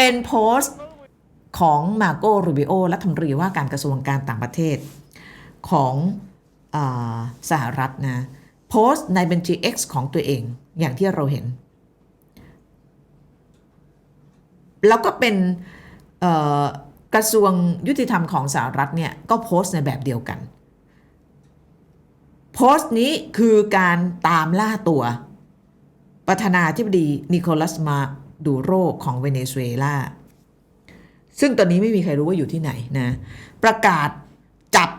เป็นโพสต์ของมาโกรูบิโอรัฐมนตรีว่าการกระทรวงการต่างประเทศของอสหรัฐนะโพสต์ในบัญชี X ของตัวเองอย่างที่เราเห็น แล้วก็เป็นกระทรวงยุติธรรมของสหรัฐเนี่ยก็โพสต์ในแบบเดียวกัน โพสต์นี้คือการตามล่าตัว ประธานาธิบดีนิโคลัสมา ดูโรของเวเนซุเอลาซึ่งตอนนี้ไม่มีใครรู้ว่าอยู่ที่ไหนนะประกาศจับ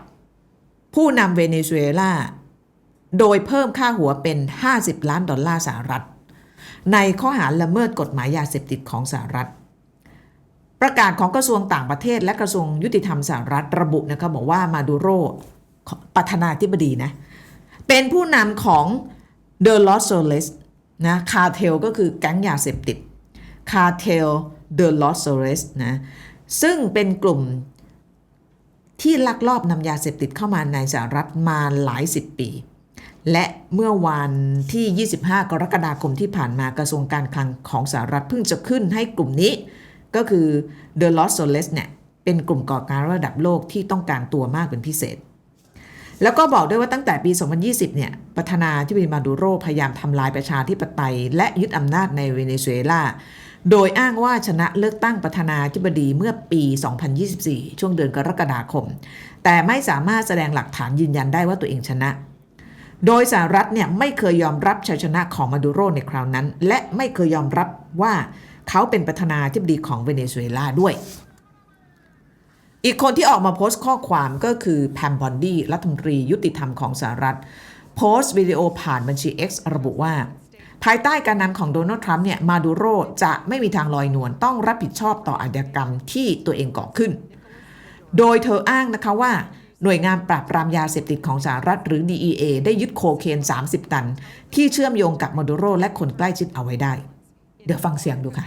ผู้นำเวเนซุเอลาโดยเพิ่มค่าหัวเป็น 50 ล้านดอลลาร์สหรัฐ ในข้อหาละเมิดกฎหมายยาเสพติดของสหรัฐ ประกาศของกระทรวงต่างประเทศและกระทรวงยุติธรรมสหรัฐระบุนะคะบอกว่ามาดูโรประธานาธิบดีนะเป็นผู้นำของเดอ l อ s โซเลสนะคาเทลก็คือแก๊งยาเสพติด คาเทลเดอ l อ s โซเลสนะซึ่งเป็นกลุ่มที่ลักลอบนำยาเสพติดเข้ามาในสหรัฐมาหลายสิบปี และเมื่อวันที่ 25 กรกฎาคมที่ผ่านมากระทรวงการคลังของสหรัฐเพิ่งจะขึ้นให้กลุ่มนี้ ก็คือ The Los Soles เนี่ยเป็นกลุ่มก่อการระดับโลกที่ต้องการตัวมากเป็นพิเศษ แล้วก็บอกด้วยว่าตั้งแต่ปี 2020 เนี่ยประธานาธิบดีมาดูโรพยายามทำลายประชาธิปไตย และยึดอำนาจในเวเนซุเอลา โดยอ้างว่าชนะเลือกตั้งประธานาธิบดีเมื่อปี 2024 ช่วงเดือนกรกฎาคม แต่ไม่สามารถแสดงหลักฐานยืนยันได้ว่าตัวเองชนะ โดยสหรัฐเนี่ยไม่เคยยอมรับชัยชนะของมาดูโรในคราวนั้น และไม่เคยยอมรับว่าเขาเป็นประธานาธิบดีของเวเนซุเอลาด้วย อีกคนที่ออกมาโพสต์ข้อความก็คือแพมบอนดี้รัฐมนตรียุติธรรมของสหรัฐโพสต์วิดีโอผ่านบัญชี X ระบุว่า ภายใต้การนำของโดนัลด์ทรัมป์เนี่ยมาดูโรจะไม่มีทางลอยนวลต้องรับผิดชอบต่ออาชญากรรมที่ตัวเองก่อขึ้น โดยเธออ้างนะคะว่าหน่วยงานปราบปรามยาเสพติดของสหรัฐหรือ DEA ได้ยึดโคเคน 30 ตัน ที่เชื่อมโยงกับมาดูโรและคนใกล้ชิดเอาไว้ได้ เดี๋ยวฟังเสียงดูค่ะ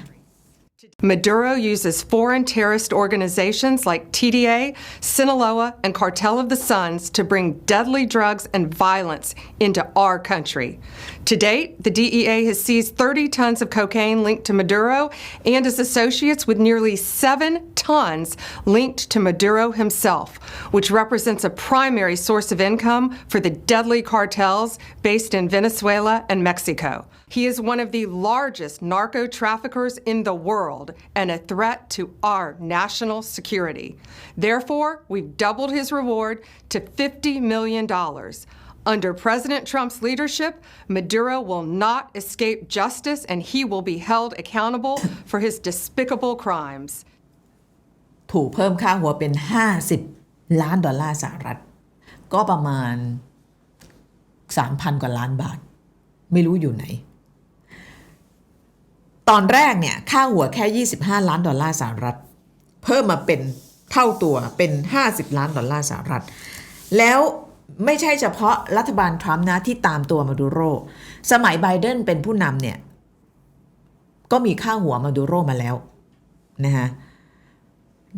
Maduro uses foreign terrorist organizations like TDA, Sinaloa, and Cartel of the Suns to bring deadly drugs and violence into our country. To date, the DEA has seized 30 tons of cocaine linked to Maduro and his associates, with nearly seven tons linked to Maduro himself, which represents a primary source of income for the deadly cartels based in Venezuela and Mexico. He is one of the largest narco traffickers in the world and a threat to our national security. Therefore, we've doubled his reward to $50 million. Under President Trump's leadership, Maduro will not escape justice and he will be held accountable for his despicable crimes. ถูกเพิ่มค่าหัวเป็น 50 ล้านดอลลาร์สหรัฐ ก็ประมาณ 3,000 กว่าล้านบาท ไม่รู้อยู่ไหน ตอนแรกเนี่ยค่าหัวแค่ 25 ล้านดอลลาร์สหรัฐ เพิ่มมาเป็นเท่าตัวเป็น 50 ล้านดอลลาร์สหรัฐ แล้วไม่ใช่เฉพาะรัฐบาลทรัมป์นะที่ตามตัวมาดูโร สมัยไบเดนเป็นผู้นำเนี่ย ก็มีค่าหัวมาดูโรมาแล้วนะฮะ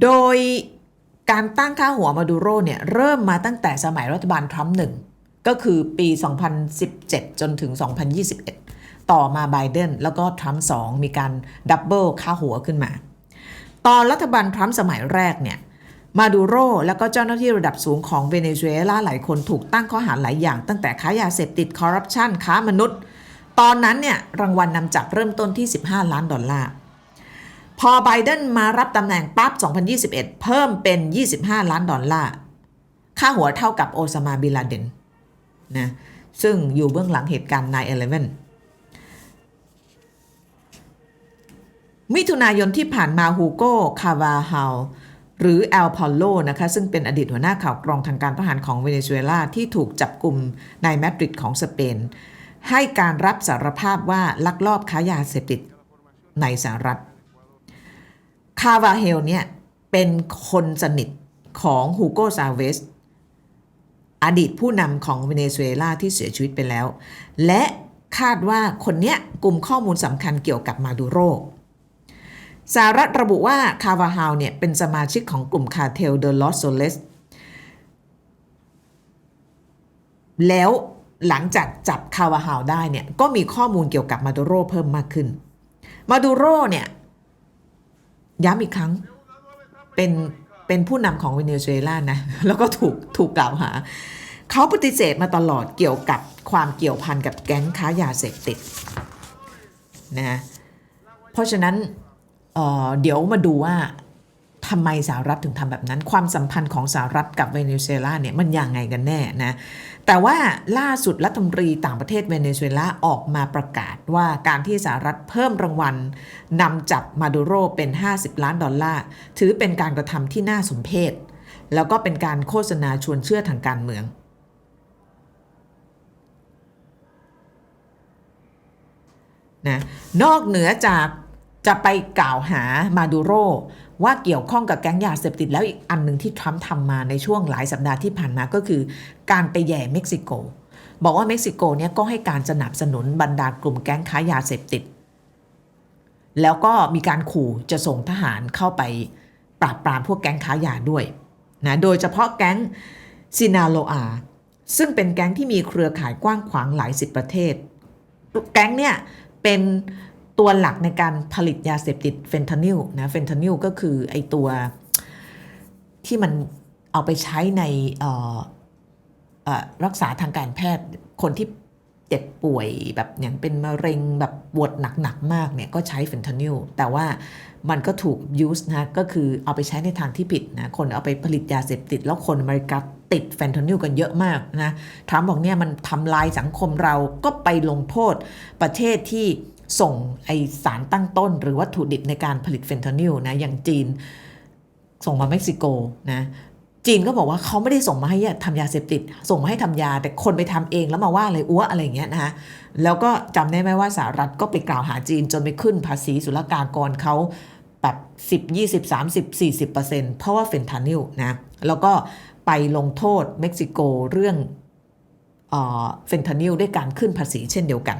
โดยการตั้งค่าหัวมาดูโรเนี่ยเริ่มมาตั้งแต่สมัยรัฐบาลทรัมป์หนึ่งก็คือปี 2017 จนถึง 2021 ต่อมาไบเดนแล้วก็ทรัมป์สองมีการดับเบิลค่าหัวขึ้นมา ตอนรัฐบาลทรัมป์สมัยแรกเนี่ยมาดูโรแล้วก็เจ้าหน้าที่ระดับสูงของเวเนซุเอลาหลายคนถูกตั้งข้อหาหลายอย่าง ตั้งแต่ค้ายาเสพติดคอร์รัปชันค้ามนุษย์ ตอนนั้นเนี่ยรางวัลนนำจับเริ่มต้นที่ 15 ล้านดอลลาร์ พอไบเดนมารับตำแหน่งปั๊บ 2021 เพิ่มเป็น 25 ล้านดอลลาร์ ค่าหัวเท่ากับโอซามาบิลาเดนนะซึ่งอยู่เบื้องหลังเหตุการณ์ 9/11 มิถุนายนที่ผ่านมาฮูโก้คาวาเฮาลหรือแอลพอลโลนะคะซึ่งเป็นอดีตหัวหน้าข่าวกรองทางการทหารของเวเนซุเอลาที่ถูกจับกลุ่มในมาดริดของสเปน ให้การรับสารภาพว่าลักลอบค้ายาเสพติดในสหรัฐ คาวาเฮลเนี่ยเป็นคนสนิทของฮูโกซาเวสอดีตผู้นำของเวเนซุเอลาที่เสียชีวิตไปแล้ว และคาดว่าคนเนี้ยกลุ่มข้อมูลสำคัญเกี่ยวกับมาดูโร สหรัฐระบุว่าคาวาฮาวเนี่ยเป็นสมาชิกของกลุ่มคาเทลเดลอสโซเลสแล้วหลังจากจับคาวาฮาวได้เนี่ยก็มีข้อมูลเกี่ยวกับมาดูโรเพิ่มมากขึ้น มาดูโรเนี่ยย้ำอีกครั้งเป็นเป็นผู้นำของเวเนซุเอลานะแล้วก็ถูกถูกกล่าวหา เขาปฏิเสธมาตลอดเกี่ยวกับความเกี่ยวพันกับแก๊งค้ายาเสพติดนะเพราะฉะนั้น เออเดี๋ยวมาดูว่าทำไมสหรัฐถึงทำแบบนั้น ความสัมพันธ์ของสหรัฐกับเวเนซุเอลาเนี่ยมันยังไงกันแน่นะ แต่ว่าล่าสุดรัฐมนตรีต่างประเทศเวเนซุเอลาออกมาประกาศว่าการที่สหรัฐเพิ่มรางวัลนำจับมาดูโรเป็น 50 ล้านดอลลาร์ ถือเป็นการกระทำที่น่าสมเพชแล้วก็เป็นการโฆษณาชวนเชื่อทางการเมือง นะ นอกเหนือจาก จะไปกล่าวหามาดูโรว่าเกี่ยวข้องกับแก๊งยาเสพติดแล้วอีกอันหนึ่งที่ทรัมป์ทำมาในช่วงหลายสัปดาห์ที่ผ่านมาก็คือ การไปแย่เม็กซิโก บอกว่าเม็กซิโกเนี่ยก็ให้การสนับสนุนบรรดากลุ่มแก๊งค้ายาเสพติด แล้วก็มีการขู่จะส่งทหารเข้าไปปราบปรามพวกแก๊งค้ายาด้วยนะโดยเฉพาะแก๊งซินาโลอาซึ่งเป็นแก๊งที่มีเครือข่ายกว้างขวางหลายสิบประเทศ แก๊งเนี่ยเป็น ตัวหลักในการผลิตยาเสพติดเฟนทานิลนะเฟนทานิลก็คือไอตัวที่มันเอาไปใช้ในรักษาทางการแพทย์คนที่เจ็บป่วยแบบอย่างเป็นมะเร็งแบบปวดหนัก ๆ มากเนี่ยก็ใช้เฟนทานิลแต่ว่ามันก็ถูกยูสนะก็คือเอาไปใช้ในทางที่ผิดนะคนเอาไปผลิตยาเสพติด แล้วคนอเมริกาติดแฟนทานิลกันเยอะมากนะทรัมป์บอกเนี่ยมันทำลายสังคมเราก็ไปลงโทษประเทศที่ส่งไอสารตั้งต้น หรือวัตถุดิบในการผลิตเฟนทานิลนะอย่างจีนส่งมาเม็กซิโกนะจีนก็บอกว่าเขาไม่ได้ส่งมาให้ทำยาเสพติด ส่งมาให้ทำยา แต่คนไปทำเองแล้วมาว่าอะไรอ้วอะไรเงี้ยนะคะแล้วก็จำได้ไหมว่าสหรัฐก็ไปกล่าวหาจีนจนไปขึ้นภาษีศุลกากรเขาแบบ10 20 30 40เปอร์เซ็นต์เพราะว่าเฟนทานิลนะ แล้วก็ไปลงโทษเม็กซิโกเรื่องเออเฟนทานิลด้วยการขึ้นภาษีเช่นเดียวกัน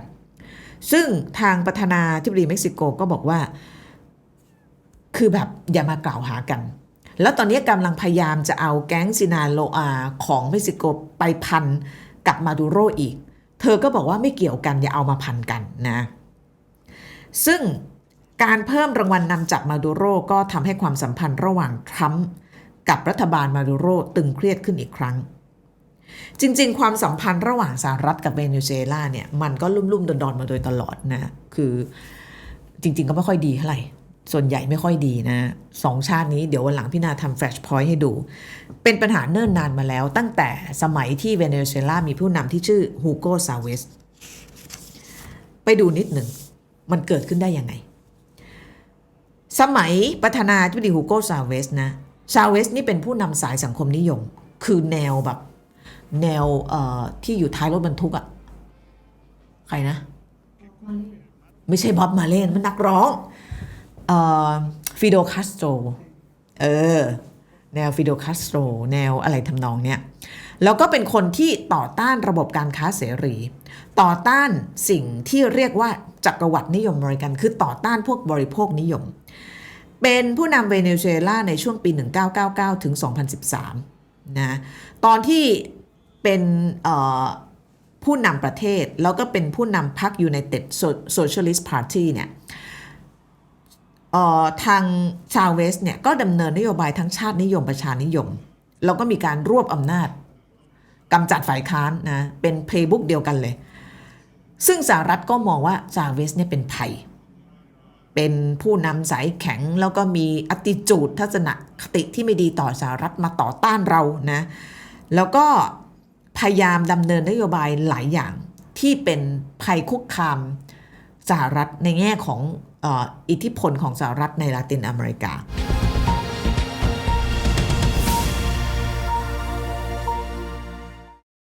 ซึ่งทางประธานาธิบดีเม็กซิโกก็บอกว่า คือแบบอย่ามากล่าวหากัน แล้วตอนนี้กำลังพยายามจะเอาแก๊งซินาโลอาของเม็กซิโกไปพันกับมาดูโรอีก เธอก็บอกว่าไม่เกี่ยวกันอย่าเอามาพันกันนะ ซึ่งการเพิ่มรางวัลนนำจับมาดูโรก็ทำให้ความสัมพันธ์ระหว่างทรัมป์กับรัฐบาลมาดูโรตึงเครียดขึ้นอีกครั้ง จริง ๆ ความสัมพันธ์ระหว่างสหรัฐกับเวเนซุเอลาเนี่ยมันก็ลุ่มๆดอนๆมาโดยตลอดนะคือจริง ๆ ก็ไม่ค่อยดีเท่าไหร่ส่วนใหญ่ไม่ค่อยดีนะสองชาตินี้เดี๋ยววันหลังพี่นาทำแฟลชพอยต์ให้ดู เป็นปัญหาเนิ่นนานมาแล้ว ตั้งแต่สมัยที่เวเนซุเอลามีผู้นำที่ชื่อฮูโกซาเวสไปดูนิดหนึ่ง มันเกิดขึ้นได้ยังไง สมัยประธานาธิบดีฮูโกซาเวสนะซาเวสนี่เป็นผู้นำสายสังคมนิยม คือแนวแบบ แนวที่อยู่ท้ายรถบรรทุกอะใครนะ ไม่ใช่บ๊อบมาเล่น มันนักร้องฟิโดคาสโตรเออ แนวฟิโดคาสโตรแนวอะไรทำนองเนี้ยแล้วก็เป็นคนที่ต่อต้านระบบการค้าเสรี ต่อต้านสิ่งที่เรียกว่าจักรวรรดินิยมอเมริกัน คือต่อต้านพวกบริโภคนิยม เป็นผู้นำเวเนซุเอลาในช่วงปี 1999 ถึง 2013 นะ ตอนที่ เป็นผู้นำประเทศ แล้วก็เป็นผู้นำพรรค United Socialist Party เนี่ยเอ่อทางชาวเวสเนี่ยก็ดำเนินนโยบายทั้งชาตินิยมประชานิยม แล้วก็มีการรวบอำนาจกำจัดฝ่ายค้านนะเป็นเพลย์บุ๊กเดียวกันเลย ซึ่งสหรัฐก็มองว่าชาเวสเนี่ยเป็นภัย เป็นผู้นำสายแข็งแล้วก็มีอติจูดทัศนคติที่ไม่ดีต่อสหรัฐมาต่อต้านเรานะแล้วก็ ยายามดำเนินนโยบายหลายอย่างที่เป็นภัยคุกคามสหรัฐในแง่ของอออิทธิพลของสหรัฐในลาตินอเมริกา